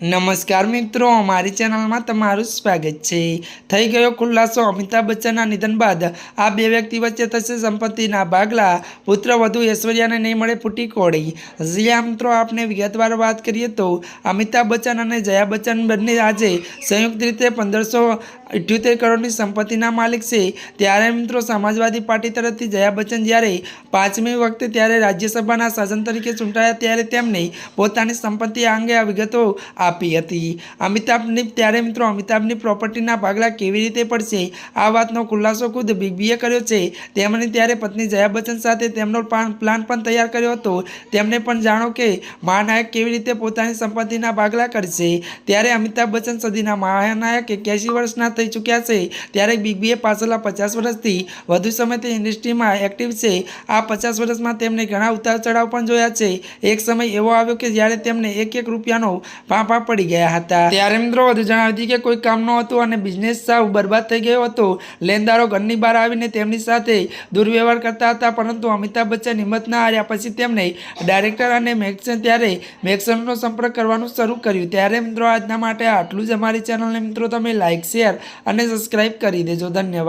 નમસ્કાર મિત્રો અમારી ચેનલમાં તમારું સ્વાગત છે. થઈ ગયો ખુલાસો અમિતાભ બચ્ચનના નિધન બાદ આ બે વ્યક્તિ વચ્ચે થશે સંપત્તિના ભાગલા. પુત્ર વધુ ઐશ્વર્યાને નહીં મળે ફૂટી કોડી જ્યાં મિત્રો આપણે વિગતવાર વાત કરીએ તો અમિતાભ બચ્ચન અને જયા બચ્ચન બંને આજે સંયુક્ત રીતે પંદરસો અઠ્યોતેર કરોડની સંપત્તિના માલિક છે. ત્યારે મિત્રો, સમાજવાદી પાર્ટી તરફથી જયા બચ્ચન જ્યારે પાંચમી વખતે ત્યારે રાજ્યસભાના શાસન તરીકે ચૂંટાયા ત્યારે તેમને પોતાની સંપત્તિ અંગે આ વિગતો આપી હતી. અમિતાભની, ત્યારે મિત્રો અમિતાભની પ્રોપર્ટીના ભાગલા કેવી રીતે પડશે? આ વાતનો ખુલાસો ખુદ બિગ બીએ કર્યો છે. તેમણે ત્યારે પત્ની જયા બચ્ચન સાથે તેમનો પ્લાન પણ તૈયાર કર્યો હતો. તેમને પણ જાણો કે મહાનાયક કેવી રીતે પોતાની સંપત્તિના ભાગલા કરશે. ત્યારે અમિતાભ બચ્ચન સદીના મહાનાયક એક્યાસી વર્ષના થઈ ચૂક્યા છે. ત્યારે બિગ બીએ પાછળના પચાસ વર્ષથી વધુ સમયથી ઇન્ડસ્ટ્રીમાં એક્ટિવ છે. આ પચાસ વર્ષમાં તેમને ઘણા ઉતાર ચઢાવ પણ જોયા છે. એક સમય એવો આવ્યો કે જ્યારે તેમને એક એક રૂપિયાનો પાપા પડી ગયા હતા. ત્યારે મિત્રો વધુ જણાવી હતી કે કોઈ કામ ન હતું અને બિઝનેસ સાવ બરબાદ થઈ ગયો હતો. લેનદારો ઘરની બહાર આવીને તેમની સાથે દુર્વ્યવહાર કરતા હતા, પરંતુ અમિતાભ બચ્ચન હિંમત ના હાર્યા. પછી તેમણે ડાયરેક્ટર અને મેક્સન ત્યારે મેક્સનનો સંપર્ક કરવાનું શરૂ કર્યું. ત્યારે મિત્રો આજના માટે આટલું જ અમારી ચેનલને મિત્રો, તમે લાઇક શેર અને સબસ્ક્રાઇબ કરી દેજો. ધન્યવાદ.